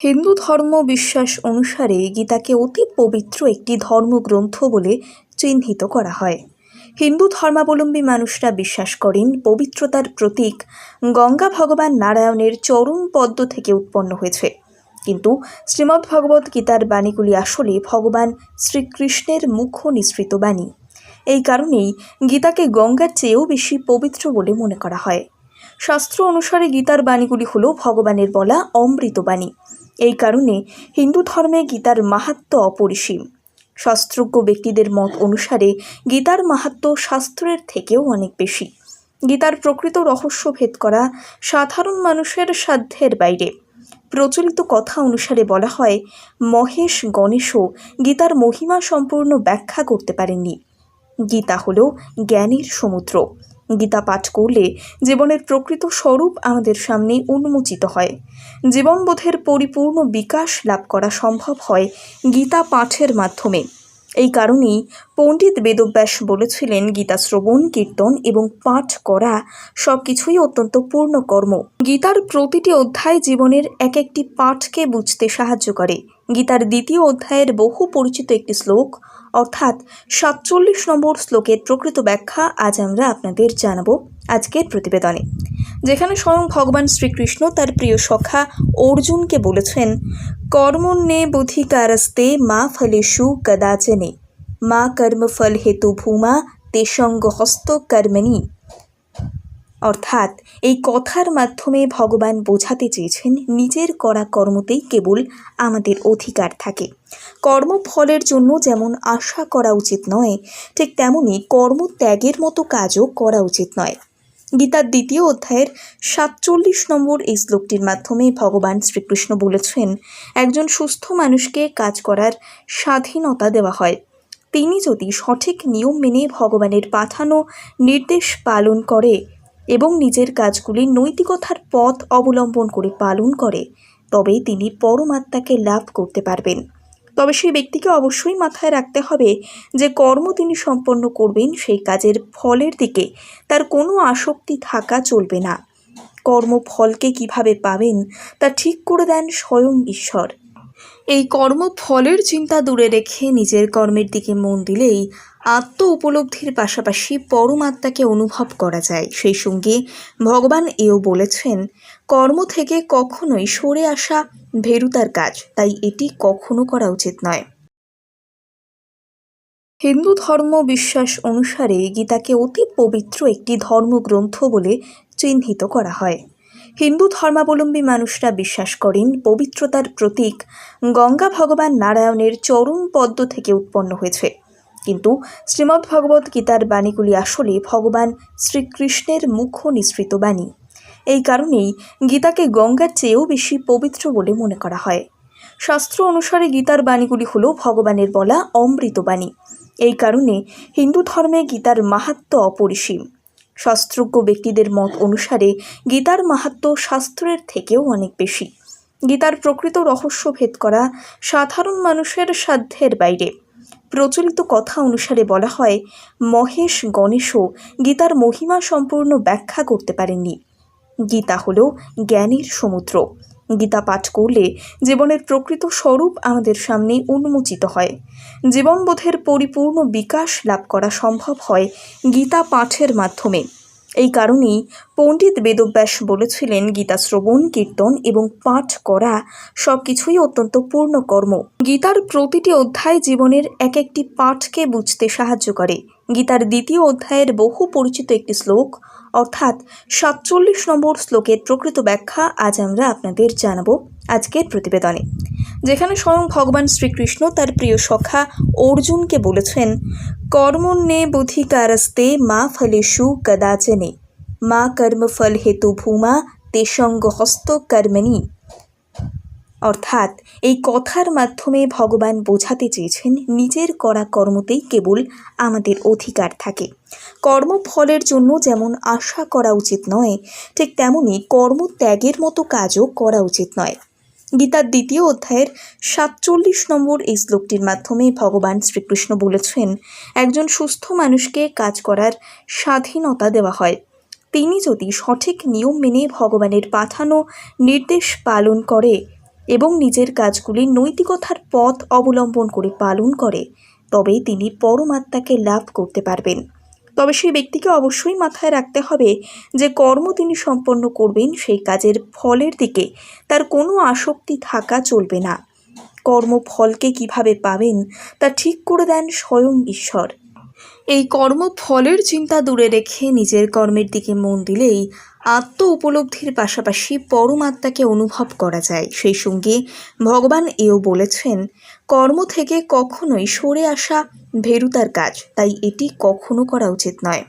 হিন্দু ধর্ম বিশ্বাস অনুসারে গীতাকে অতি পবিত্র একটি ধর্মগ্রন্থ বলে চিহ্নিত করা হয়। হিন্দু ধর্মাবলম্বী মানুষরা বিশ্বাস করেন পবিত্রতার প্রতীক গঙ্গা ভগবান নারায়ণের চরম পদ্ম থেকে উৎপন্ন হয়েছে। কিন্তু শ্রীমদ্ ভগবত গীতার বাণীগুলি আসলে ভগবান শ্রীকৃষ্ণের মুখ নিঃসৃত বাণী। এই কারণেই গীতাকে গঙ্গার চেয়েও বেশি পবিত্র বলে মনে করা হয়। শাস্ত্র অনুসারে গীতার বাণীগুলি হল ভগবানের বলা অমৃত বাণী। এই কারণে হিন্দু ধর্মে গীতার মাহাত্ম্য অপরিসীম। শাস্ত্রজ্ঞ ব্যক্তিদের মত অনুসারে গীতার মাহাত্ম্য শাস্ত্রের থেকেও অনেক বেশি। গীতার প্রকৃত রহস্য ভেদ করা সাধারণ মানুষের সাধ্যের বাইরে। প্রচলিত কথা অনুসারে বলা হয়, মহেশ গণেশও গীতার মহিমা সম্পূর্ণ ব্যাখ্যা করতে পারেননি। গীতা হল জ্ঞানের সমুদ্র। গীতা পাঠ করলে জীবনের প্রকৃত স্বরূপ আমাদের সামনে উন্মোচিত হয়। জীবনবোধের পরিপূর্ণ বিকাশ লাভ করা সম্ভব হয় গীতা পাঠের মাধ্যমে। এই কারণেই পণ্ডিত বেদব্যাস বলেছিলেন, গীতা শ্রবণ, কীর্তন এবং পাঠ করা সব কিছুই অত্যন্ত পূর্ণ কর্ম গীতার প্রতিটি অধ্যায় জীবনের এক একটি পাঠকে বুঝতে সাহায্য করে। গীতার দ্বিতীয় অধ্যায়ের বহু পরিচিত একটি শ্লোক। অর্থাৎ সাতচল্লিশ নম্বর শ্লোকের প্রকৃত ব্যাখ্যা আজ আমরা আপনাদের জানাব আজকের প্রতিবেদনে। যেখানে স্বয়ং ভগবান শ্রীকৃষ্ণ তার প্রিয় সখা অর্জুনকে বলেছেন, কর্মণ্যে বুধিকারস্তে মা ফলেষু কদাচনে। মা কর্মফল হেতু ভূমা তেসঙ্গ হস্ত কর্মণি। অর্থাৎ এই কথার মাধ্যমে ভগবান বোঝাতে চেয়েছেন, নিজের করা কর্মতেই কেবল আমাদের অধিকার থাকে। কর্মফলের জন্য যেমন আশা করা উচিত নয়, ঠিক তেমনই কর্মত্যাগের মতো কাজও করা উচিত নয়। গীতার দ্বিতীয় অধ্যায়ের সাতচল্লিশ নম্বর এই শ্লোকটির মাধ্যমে ভগবান শ্রীকৃষ্ণ বলেছেন, একজন সুস্থ মানুষকে কাজ করার স্বাধীনতা দেওয়া হয়। তিনি যদি সঠিক নিয়ম মেনে ভগবানের পাঠানো নির্দেশ পালন করে এবং নিজের কাজগুলি নৈতিকতার পথ অবলম্বন করে পালন করে, তবে তিনি পরমাত্মাকে লাভ করতে পারবেন। তবে সেই ব্যক্তিকে অবশ্যই মাথায় রাখতে হবে যে কর্ম তিনি সম্পন্ন করবেন, সেই কাজের ফলের দিকে তার কোনো আসক্তি থাকা চলবে না। কর্মফলকে কীভাবে পাবেন, তা ঠিক করে দেন স্বয়ং ঈশ্বর। এই কর্মফলের চিন্তা দূরে রেখে নিজের কর্মের দিকে মন দিলেই আত্ম উপলব্ধির পাশাপাশি পরমাত্মাকে অনুভব করা যায়। সেই সঙ্গে ভগবান এও বলেছেন, কর্ম থেকে কখনোই সরে আসা ভেরুতার কাজ, তাই এটি কখনো করা উচিত নয়। হিন্দু ধর্ম বিশ্বাস অনুসারে গীতাকে অতি পবিত্র একটি ধর্মগ্রন্থ বলে চিহ্নিত করা হয়। হিন্দু ধর্মাবলম্বী মানুষরা বিশ্বাস করেন, পবিত্রতার প্রতীক গঙ্গা ভগবান নারায়ণের চরম পদ্ম থেকে উৎপন্ন হয়েছে। কিন্তু শ্রীমদ্ ভগবত গীতার বাণীগুলি আসলে ভগবান শ্রীকৃষ্ণের মুখ নিঃসৃত বাণী। এই কারণেই গীতাকে গঙ্গার চেয়েও বেশি পবিত্র বলে মনে করা হয়। শাস্ত্র অনুসারে গীতার বাণীগুলি হল ভগবানের বলা অমৃত বাণী। এই কারণে হিন্দু ধর্মে গীতার মাহাত্ম্য অপরিসীম। শাস্ত্রজ্ঞ ব্যক্তিদের মত অনুসারে গীতার মাহাত্ম্য শাস্ত্রের থেকেও অনেক বেশি। গীতার প্রকৃত রহস্য ভেদ করা সাধারণ মানুষের সাধ্যের বাইরে। প্রচলিত কথা অনুসারে বলা হয়, মহেশ গণেশও গীতার মহিমা সম্পূর্ণ ব্যাখ্যা করতে পারেননি। গীতা হল জ্ঞানের সমুদ্র। গীতা পাঠ করলে জীবনের প্রকৃত স্বরূপ আমাদের সামনে উন্মোচিত হয়। জীবনবোধের পরিপূর্ণ বিকাশ লাভ করা সম্ভব হয় গীতা পাঠের মাধ্যমে। এই কারণেই পণ্ডিত বেদব্যাস বলেছিলেন, গীতা শ্রবণ, কীর্তন এবং পাঠ করা সব কিছুই অত্যন্ত পূর্ণ কর্ম গীতার প্রতিটি অধ্যায় জীবনের এক একটি পাঠকে বুঝতে সাহায্য করে। গীতার দ্বিতীয় অধ্যায়ের বহু পরিচিত একটি শ্লোক, অর্থাৎ সাতচল্লিশ নম্বর শ্লোকের প্রকৃত ব্যাখ্যা আজ আমরা আপনাদের জানাব। আজকের প্রতিবেদনে। যেখানে স্বয়ং ভগবান শ্রীকৃষ্ণ তার প্রিয় সখা অর্জুনকে বলেছেন কর্মণ্যে বুধিকারস্তে মা ফলেষু কদাচনে। মা কর্মফল হেতু ভূমা তেসঙ্গ হস্ত কর্মণি। অর্থাৎ, এই কথার মাধ্যমে ভগবান বোঝাতে চেয়েছেন, নিজের করা কর্মতেই কেবল আমাদের অধিকার থাকে। কর্মফলের জন্য যেমন আশা করা উচিত নয়, ঠিক তেমনই কর্মত্যাগের মতো কাজও করা উচিত নয়। গীতার দ্বিতীয় অধ্যায়ের সাতচল্লিশ নম্বর এই শ্লোকটির মাধ্যমে ভগবান শ্রীকৃষ্ণ বলেছেন, একজন সুস্থ মানুষকে কাজ করার স্বাধীনতা দেওয়া হয়। তিনি যদি সঠিক নিয়ম মেনে ভগবানের পাঠানো নির্দেশ পালন করে এবং নিজের কাজগুলি নৈতিকতার পথ অবলম্বন করে পালন করে, তবেই তিনি পরমাত্মাকে লাভ করতে পারবেন। তবে সেই ব্যক্তিকে অবশ্যই মাথায় রাখতে হবে যে কর্ম তিনি সম্পন্ন করবেন, সেই কাজের ফলের দিকে তার কোনো আসক্তি থাকা চলবে না। কর্মফলকে কীভাবে পাবেন তা ঠিক করে দেন স্বয়ং ঈশ্বর। এই কর্মফলের চিন্তা দূরে রেখে নিজের কর্মের দিকে মন দিলেই আত্ম উপলব্ধির পাশাপাশি পরমাত্মাকে অনুভব করা যায়। সেই সঙ্গে ভগবান এও বলেছেন, কর্ম থেকে কখনোই সরে আসা ভেরুতার কাজ, তাই এটি কখনো করা উচিত নয়।